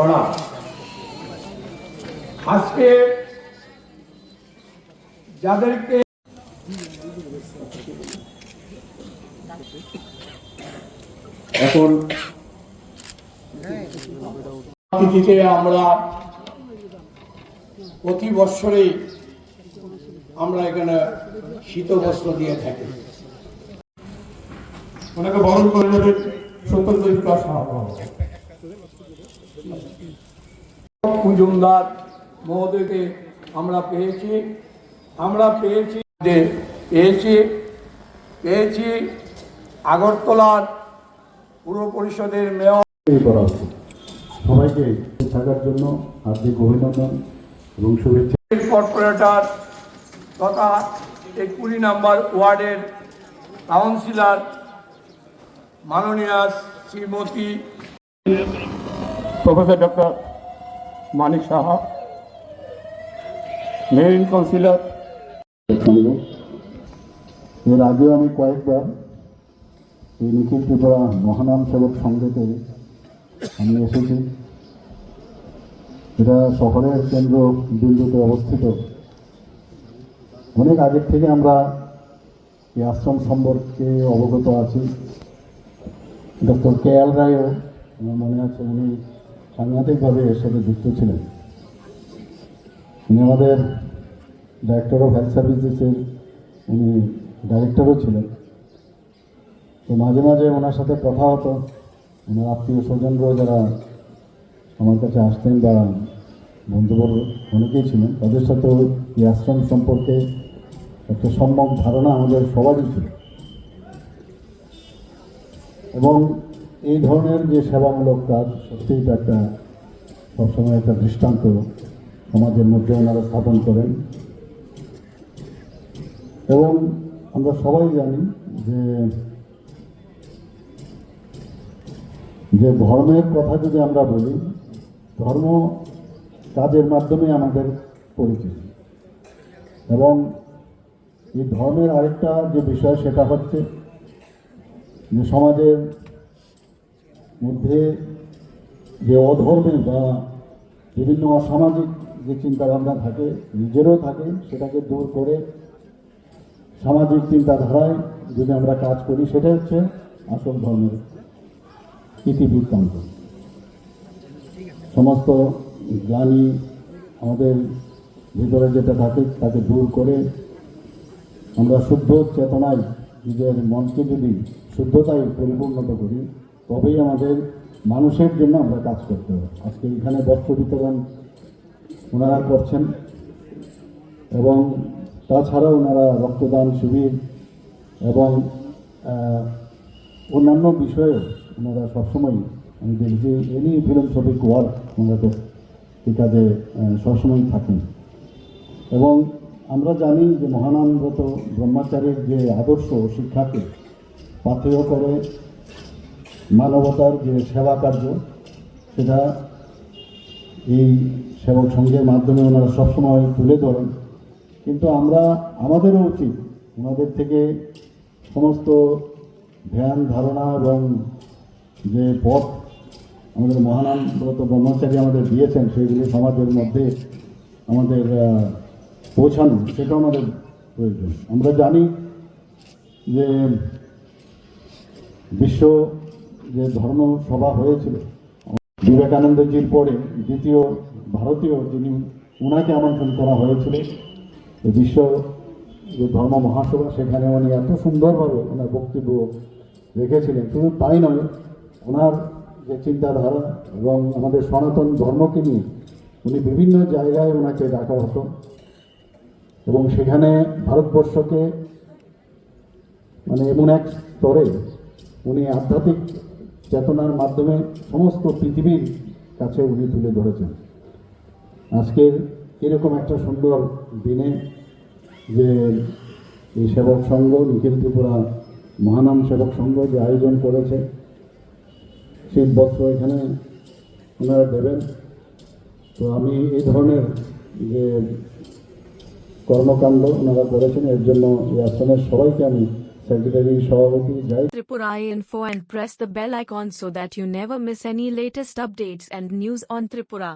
করা। আজকে যাদেরকে এখন তিথিতে আমরা প্রতি বৎসরে আমরা এখানে শীত বস্ত্র দিয়ে থাকি। ওনাকে বরণ করে নেবেন সত্যেন্দ্র বিকাশ মজুমদার মহোদয়কে আমরা পেয়েছি আমরা পেয়েছি যে পেয়েছি পেয়েছি আগরতলার পুর পরিষদের মেয়র। করা উচিত সবাইকে থাকার জন্য হার্দিক অভিনন্দন এবং শুভেচ্ছা। কর্পোরেটর তথা এই কুড়ি নাম্বার ওয়ার্ডের কাউন্সিলর মাননীয়া শ্রীমতী প্রফেসর ডক্টর মানিক সাহা, মেরিন কাউন্সিলর। এর আগেও আমি কয়েকবার এই নিখিল ত্রিপুরা মহানাম সেবক সংঘেতে আমি এসেছি। এটা শহরের কেন্দ্র বিন্দুতে অবস্থিত। অনেক আগের থেকে আমরা এই আশ্রম সম্পর্কে অবগত আছি। ডক্টর কে এল রায়ও, আমার মনে আছে উনি সাংঘাতিকভাবে এর সাথে যুক্ত ছিলেন। উনি আমাদের ডাইরেক্টর অফ হেলথ সার্ভিসেসের উনি ডাইরেক্টরও ছিলেন। তো মাঝে মাঝে ওনার সাথে কথা হতো। ওনার আত্মীয় স্বজনরাও যারা আমার কাছে আসতেন বা বন্ধুবর্গ অনেকেই ছিলেন, তাদের সাথেও এই আশ্রম সম্পর্কে একটা সম্যক ধারণা আমাদের সবারই ছিল। এবং এই ধরনের যে সেবামূলক কাজ, সত্যিই এটা একটা সবসময় একটা দৃষ্টান্ত সমাজের মধ্যে ওনারা স্থাপন করেন। এবং আমরা সবাই জানি যে যে ধর্মের কথা যদি আমরা বলি, ধর্ম কাজের মাধ্যমে আমাদের পরিচিত এবং এই ধর্মের আরেকটা যে বিষয়, সেটা হচ্ছে যে সমাজের মধ্যে যে অধর্মে বা বিভিন্ন অসামাজিক যে চিন্তাভাবনা থাকে, নিজেরও থাকে, সেটাকে দূর করে সামাজিক চিন্তাধারায় যদি আমরা কাজ করি, সেটা হচ্ছে আসল ধর্মের ইতিবৃত্তান্ত সমস্ত গ্লানি আমাদের ভিতরে যেটা থাকে, তাকে দূর করে আমরা শুদ্ধ চেতনায় নিজের মনকে যদি শুদ্ধতায় পরিপূর্ণতা করি তবেই আমাদের মানুষের জন্য আমরা কাজ করতে হবে আজকে এখানে বস্ত্র বিতরণ ওনারা করছেন এবং তাছাড়া ওনারা রক্তদান শিবির এবং অন্যান্য বিষয়ে ওনারা সবসময়, আমি দেখছি এনি ফিলোসফিক ওয়ার্ক ওনারা এই কাজে সবসময় থাকেন। এবং আমরা জানি যে মহানানব্রত ব্রহ্মচারীর যে আদর্শ শিক্ষাকে পাথেয় করে মানবতার যে সেবা কার্য, সেটা এই সেবক সংঘের মাধ্যমে ওনারা সবসময় তুলে ধরেন। কিন্তু আমরা, আমাদেরও উচিত ওনাদের থেকে সমস্ত ধ্যান, ধারণা এবং যে পথ আমাদের মহানানব্রত ব্রহ্মচারী আমাদের দিয়েছেন সেগুলি সমাজের মধ্যে আমাদের পৌঁছানো, সেটাও আমাদের প্রয়োজন। আমরা জানি যে বিশ্ব যে ধর্ম সভা হয়েছিল বিবেকানন্দজির পরে দ্বিতীয় ভারতীয় যিনি ওনাকে আমন্ত্রণ করা হয়েছিল, বিশ্ব যে ধর্ম মহাসভা, সেখানে উনি এত সুন্দরভাবে ওনার বক্তব্য রেখেছিলেন। শুধু তাই নয়, ওনার যে চিন্তাধারা এবং আমাদের সনাতন ধর্মকে নিয়ে উনি বিভিন্ন জায়গায় ওনাকে ডাকা হতো এবং সেখানে ভারতবর্ষকে মানে এমন এক স্তরে উনি আধ্যাত্মিক চেতনার মাধ্যমে সমস্ত পৃথিবীর কাছে উনি তুলে ধরেছেন। আজকের এরকম একটা সুন্দর দিনে যে এই সেবক সংঘ, নিখিল ত্রিপুরা মহানাম সেবক সংঘ যে আয়োজন করেছে শীত বস্ত্র এখানে ওনারা দেবেন। তো আমি এই ধরনের যে কর্মকাণ্ড ওনারা করেছেন, এর জন্য এই আশ্রমের সবাইকে আমি সেক্রেটারি সভাপতি যাই Tripura Info and press the bell icon so that you never miss any latest updates and news on Tripura.